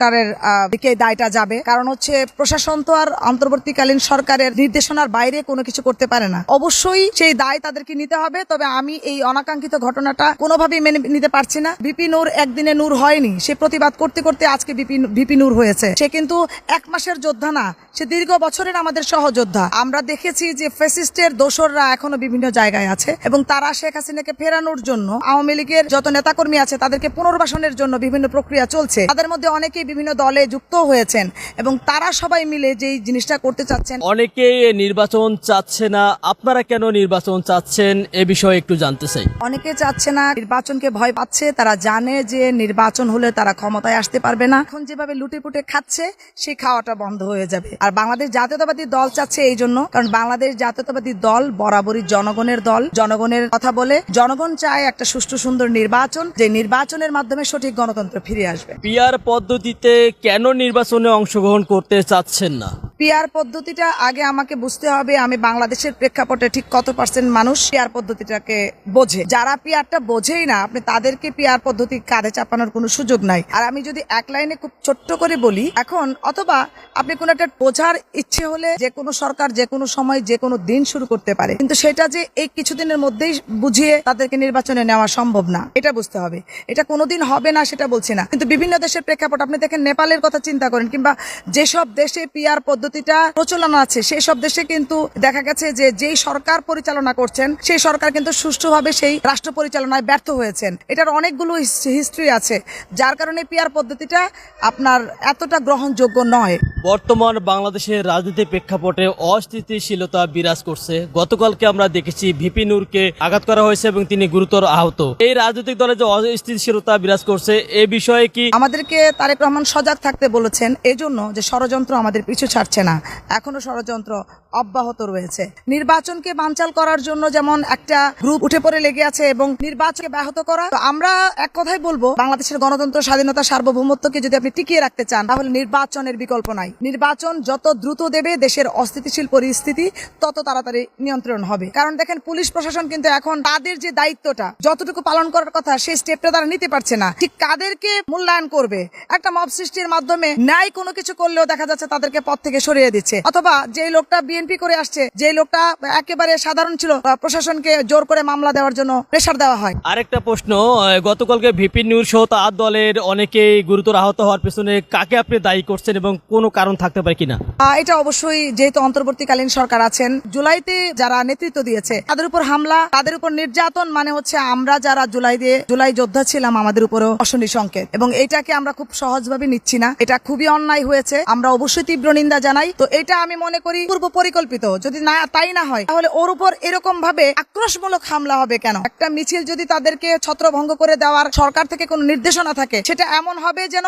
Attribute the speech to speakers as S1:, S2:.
S1: সরকারের দিকে দায়টা যাবে। কারণ হচ্ছে প্রশাসন তো আর অন্তর্বর্তীকালীন সরকারের নির্দেশনার বাইরে কোনো কিছু করতে পারে না। অবশ্যই সেই দায় তাদেরকে নিতে হবে, তবে আমি এই অনাকাঙ্ক্ষিত ঘটনাটা কোনোভাবেই মেনে নিতে পারছি না। বিপি নূর একদিনে নূর হয়নি। সে প্রতিবাদ করতে করতে আজকে বিপি বিপি নূর হয়েছে। সে কিন্তু এক মাসের যোদ্ধা না, সে দীর্ঘ বছরের আমাদের সহযোদ্ধা। আমরা দেখেছি যে ফেসিস্টের দোসররা এখনও বিভিন্ন জায়গায় আছে এবং তারা শেখ হাসিনাকে ফেরানোর জন্য আওয়ামী লীগের যত নেতাকর্মী আছে, তাদেরকে পুনর্বাসনের জন্য বিভিন্ন প্রক্রিয়া চলছে। তাদের মধ্যে অনেকেই বিভিন্ন দলে যুক্ত হয়েছেন এবং তারা সবাই মিলে যেই জিনিসটা করতে চাচ্ছেন।
S2: অনেকে নির্বাচন চাচ্ছে না। আপনারা কেন নির্বাচন চাচ্ছেন এ বিষয়ে একটু জানতে চাই।
S1: অনেকে চাচ্ছে না নির্বাচনকে ভয় পাচ্ছে তারা জানে যে নির্বাচন হলে তারা ক্ষমতায় আসতে পারবে না। এখন যেভাবে লুটেপুটে খাচ্ছে সেই খাওয়াটা বন্ধ হয়ে যাবে। আর বাংলাদেশ জাতীয়তাবাদী দল চাচ্ছে এই জন্য কারণ বাংলাদেশ জাতীয়তাবাদী দল বরাবরই জনগণের দল। জনগণের কথা বলে জনগণ চায় একটা সুষ্ঠু সুন্দর নির্বাচন যে নির্বাচনের মাধ্যমে সঠিক গণতন্ত্র ফিরে আসবে।
S2: পিআর পদ্ধতিতে কেন নির্বাচনে অংশগ্রহণ করতে চাচ্ছেন না?
S1: পিআর পদ্ধতিটা আগে আমাকে বুঝতে হবে, আমি বাংলাদেশের প্রেক্ষাপটে ঠিক কত পার্সেন্ট মানুষ পিআর পদ্ধতিটাকে বোঝে। যারা পিআরটা বোঝেই না, আপনি তাদেরকে পিআর পদ্ধতি কাঁধে চাপানোর কোনো সুযোগ নাই। আর আমি যদি এক লাইনে খুব ছোট্ট করে বলি, এখন অথবা আপনি কোনো একটা বোঝার ইচ্ছে হলে যে কোনো সরকার, যে কোনো সময়, যে কোনো দিন শুরু করতে পারে। কিন্তু সেটা যে এই কিছুদিনের মধ্যেই বুঝিয়ে তাদেরকে নির্বাচনে নেওয়া সম্ভব না, এটা বুঝতে হবে। এটা কোনোদিন হবে না, সেটা বলছি না। কিন্তু বিভিন্ন দেশের প্রেক্ষাপট, আপনি দেখেন, নেপালের কথা চিন্তা করেন, কিংবা যেসব দেশে পিআর পদ্ধতিটা প্রচলন আছে সেই সব দেশে কিন্তু দেখা গেছে যে যেই সরকার পরিচালনা করছেন সেই সরকার কিন্তু সুষ্ঠুভাবে সেই রাষ্ট্র পরিচালনায় ব্যর্থ হয়েছেন। এটার অনেকগুলো হিস্ট্রি আছে যার কারণে পিআর পদ্ধতিটা আপনার এতটা গ্রহণযোগ্য নয়।
S2: বর্তমান বাংলাদেশের রাজনীতি প্রেক্ষাপটে অস্থিতিশীলতা বিরাজ করছে। গতকালকে আমরা দেখেছি ভিপি নূরকে আঘাত করা হয়েছে এবং তিনি গুরুতর আহত। এই রাজনৈতিক দলে যে অস্থিতিশীলতা বিরাজ করছে এ বিষয়ে কি
S1: আমাদেরকে তারেক রহমান সজাগ থাকতে বলেছেন এজন্য যে ষড়যন্ত্র আমাদের পিছু ছাড়ছে না। এখনও ষড়যন্ত্র অব্যাহত রয়েছে। নির্বাচনকে বানচাল করার জন্য যেমন একটা গ্রুপ উঠে পড়ে লেগে আছে এবং নির্বাচনকে ব্যাহত করা, তো আমরা এক কথাই বলব, বাংলাদেশের গণতন্ত্র স্বাধীনতা সার্বভৌমত্বকে যদি আপনি টিকিয়ে রাখতে চান, তাহলে নির্বাচনের বিকল্প নাই। নির্বাচন যত দ্রুত দেবে দেশের অস্থিতিশীল পরিস্থিতি, তত তাড়াতাড়ি নিয়ন্ত্রণ হবে। কারণ দেখেন, পুলিশ প্রশাসন কিন্তু এখন তাদের যে দায়িত্বটা, যতটুকু পালন করার কথা, সেই স্টেপটা তারা নিতে পারছে না। ঠিক কাদেরকে মূল্যায়ন করবে? একটা মব সৃষ্টির মাধ্যমে ন্যায় কোনো কিছু করলেও দেখা যাচ্ছে তাদেরকে পথ থেকে সরিয়ে দিচ্ছে। অথবা যে লোকটা বিএনপি করে আসছে যে লোকটা একেবারে সাধারণ ছিল প্রশাসনকে জোর করে মামলা দেওয়ার জন্য প্রেশার দেওয়া হয়।
S2: আরেকটা প্রশ্ন গতকালকে ভিপি নিউজ সহ তার দলের অনেকেই গুরুতর আহত হওয়ার পেছনে কাকে আপনি দায়ী করছেন এবং কোনো কারণ থাকতে পারে কিনা?
S1: এটা অবশ্যই যেহেতু অন্তর্বর্তীকালীন সরকার আছেন জুলাইতে যারা নেতৃত্ব দিয়েছে তাদের উপর হামলা তাদের উপর নির্যাতন মানে হচ্ছে আমরা যারা জুলাই দিয়ে জুলাই যোদ্ধা ছিলাম আমাদের উপরও অশনি সংকেত। এবং এটাকে আমরা খুব সহজভাবে নিচ্ছি না। এটা খুবই অন্যায় হয়েছে। আমরা অবশ্যই তীব্র নিন্দা জানাই। তো এটা আমি মনে করি পূর্ব পরিকল্পিত যদি না, তাই না হয়, তাহলে ওর উপর এরকম ভাবে আক্রোশমূলক হামলা হবে কেন? একটা মিছিল যদি তাদেরকে ছত্রভঙ্গ করে দেওয়ার সরকার থেকে কোনো নির্দেশনা থাকে, সেটা এমন হবে যেন